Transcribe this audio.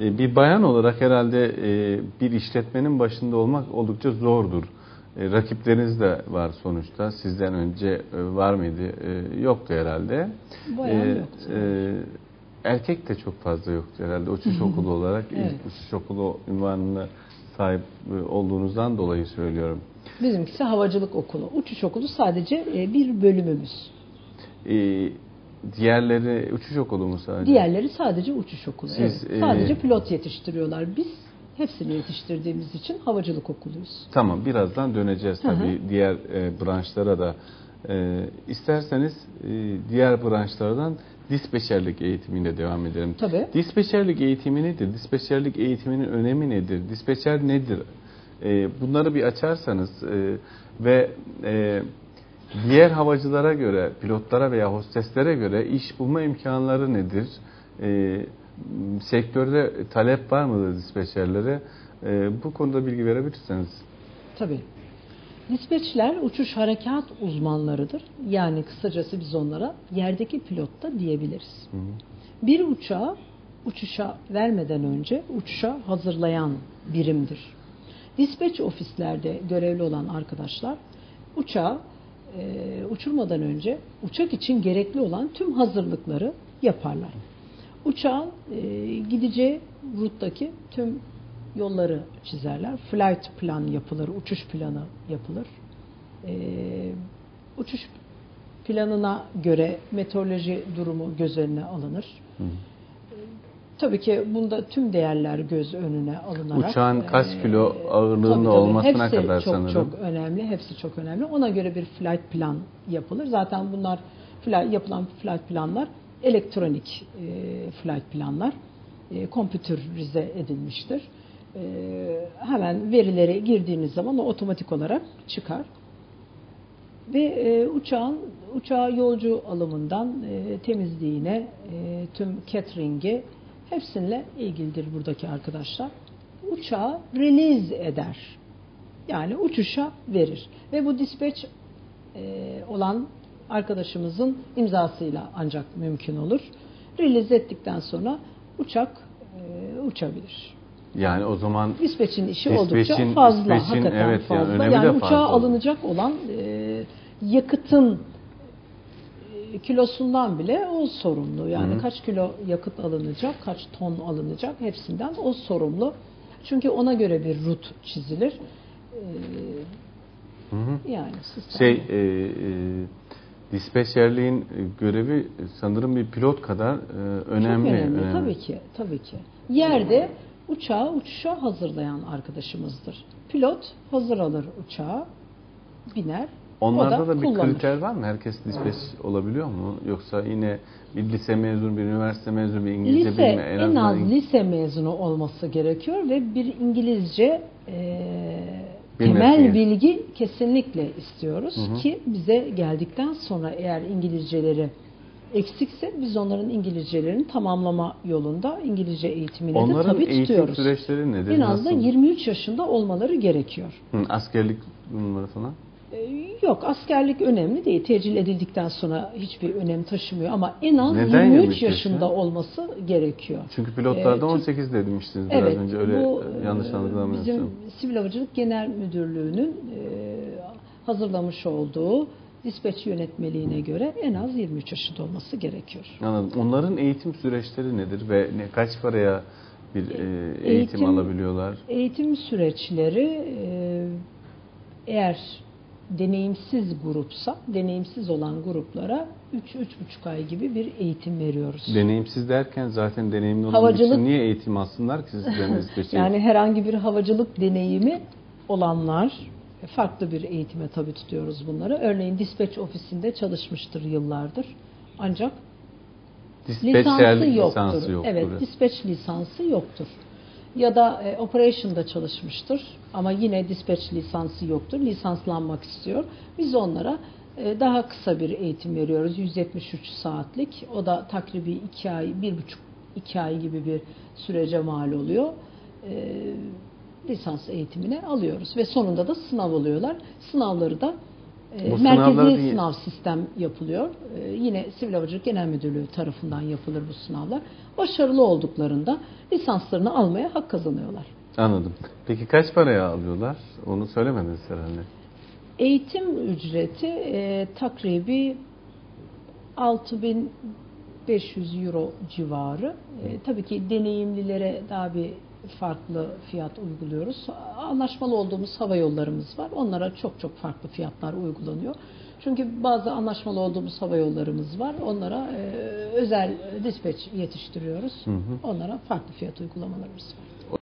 E, bir bayan olarak herhalde e, bir işletmenin başında olmak oldukça zordur. E, rakipleriniz de var sonuçta. Sizden önce e, var mıydı? E, yoktu herhalde. Bayan E, yoktu. e, erkek de çok fazla yoktu herhalde. Uçuş okulu olarak Evet. ilk uçuş okulu ünvanına sahip olduğunuzdan dolayı söylüyorum. Bizimkisi havacılık okulu. Uçuş okulu sadece bir bölümümüz. E, diğerleri uçuş okulu mu sadece? Diğerleri sadece uçuş okulu. Siz, evet. Sadece e, pilot yetiştiriyorlar. Biz hepsini yetiştirdiğimiz için havacılık okuluyuz. Tamam birazdan döneceğiz tabii diğer e, branşlara da. E, isterseniz e, diğer branşlardan dispeçerlik eğitimine devam edelim. Tabii. Dispeçerlik eğitimi nedir? Dispeçerlik eğitiminin önemi nedir? Dispeçer nedir? E, bunları bir açarsanız e, ve e, diğer havacılara göre, pilotlara veya hosteslere göre iş bulma imkanları nedir? E, sektörde talep var mıdır dispeçerlere? E, bu konuda bilgi verebilirseniz. Tabii. Dispatchler uçuş harekat uzmanlarıdır. Yani kısacası biz onlara yerdeki pilot da diyebiliriz. Bir uçağı uçuşa vermeden önce uçuşa hazırlayan birimdir. Dispatch ofislerde görevli olan arkadaşlar uçağı e, uçurmadan önce uçak için gerekli olan tüm hazırlıkları yaparlar. Uçağın e, gideceği ruttaki tüm yolları çizerler. Flight plan yapılır, uçuş planı yapılır. Ee, uçuş planına göre meteoroloji durumu göz önüne alınır. Ee, Tabii ki bunda tüm değerler göz önüne alınarak. Uçağın kaç e, kilo ağırlığında tabii, tabii. olmasına Hepsi kadar çok, sanırım. Çok önemli, hepsi çok önemli. Ona göre bir flight plan yapılır. Zaten bunlar yapılan flight planlar elektronik e, flight planlar. E, kompüterize edilmiştir. E, hemen verileri girdiğiniz zaman o otomatik olarak çıkar. Ve e, uçağın uçağa yolcu alımından e, temizliğine, e, tüm catering'i hepsiyle ilgilidir buradaki arkadaşlar. Uçağı release eder. Yani uçuşa verir. Ve bu dispatch e, olan arkadaşımızın imzasıyla ancak mümkün olur. Release ettikten sonra uçak e, uçabilir. Yani o zaman Dispatch'in işi Dispatch'in- oldukça fazla. hakikaten evet, yani fazla. Yani, de uçağa fazla. alınacak olan e, yakıtın kilosundan bile o sorumlu. Yani Hı hı. kaç kilo yakıt alınacak, kaç ton alınacak hepsinden o sorumlu. Çünkü ona göre bir rut çizilir. E, hı. yani sistem. şey e, e, dispeçerliğin görevi sanırım bir pilot kadar e, önemli. Çok önemli, önemli. tabii ki, tabii ki. Yerde uçağı uçuşa hazırlayan arkadaşımızdır. Pilot hazır alır uçağı, biner, Onlarda o da, bir kullanır. kriter var mı? Herkes dispeç olabiliyor mu? Yoksa yine bir lise mezunu, bir üniversite mezunu, bir İngilizce Lise bilme en, azından az İng- lise mezunu olması gerekiyor ve bir İngilizce e, Bilmesi temel bilgi kesinlikle istiyoruz Hı hı. ki bize geldikten sonra eğer İngilizceleri eksikse biz onların İngilizcelerini tamamlama yolunda İngilizce eğitimini de Onların tabii eğitim tutuyoruz. süreçleri nedir? En az da Nasıl? 23 yaşında olmaları gerekiyor. Hı, askerlik numara falan. Ee, Yok askerlik önemli değil. Tecil edildikten sonra hiçbir önem taşımıyor ama en az Neden 23 23 yaşında yaşı? olması gerekiyor. Çünkü pilotlarda Ee, Türk- 18 demiştiniz biraz Evet, önce. Öyle bu e, yanlış e, anlamıyorsam. Bizim Sivil Havacılık Genel Müdürlüğü'nün e, hazırlamış olduğu dispatch yönetmeliğine göre en az 23 yaşında olması gerekiyor. Anladım. Onların eğitim süreçleri nedir ve ne, kaç paraya bir e, eğitim, Eğitim- alabiliyorlar? Eğitim süreçleri eğer deneyimsiz grupsa, deneyimsiz olan gruplara 3-3,5 ay gibi bir eğitim veriyoruz. Deneyimsiz derken zaten deneyimli olan Havacılık- için niye eğitim alsınlar ki sizden dispeçer? Yani herhangi bir havacılık deneyimi olanlar farklı bir eğitime tabi tutuyoruz bunları. Örneğin dispatch ofisinde çalışmıştır yıllardır. Ancak lisansı yoktur. lisansı yoktur. Evet, dispatch lisansı yoktur. Ya da e, operation'da çalışmıştır ama yine dispatch lisansı yoktur. Lisanslanmak istiyor. Biz onlara e, daha kısa bir eğitim veriyoruz. 173 saatlik. O da takribi 2 ay, 1,5 2 ay gibi bir sürece mal oluyor. E, lisans eğitimine alıyoruz ve sonunda da sınav oluyorlar. Sınavları da Bu sınavları merkezi bir- sınav sistem yapılıyor. E, yine Sivil Havacılık Genel Müdürlüğü tarafından yapılır bu sınavlar. Başarılı olduklarında lisanslarını almaya hak kazanıyorlar. Anladım. Peki kaç paraya alıyorlar? Onu söylemediniz herhalde. Eğitim ücreti e, takribi 6500 euro civarı. E, tabii ki deneyimlilere daha bir farklı fiyat uyguluyoruz. Anlaşmalı olduğumuz hava yollarımız var. Onlara çok çok farklı fiyatlar uygulanıyor. Çünkü bazı anlaşmalı olduğumuz hava yollarımız var. Onlara e, özel dispatch yetiştiriyoruz. Onlara farklı fiyat uygulamalarımız var.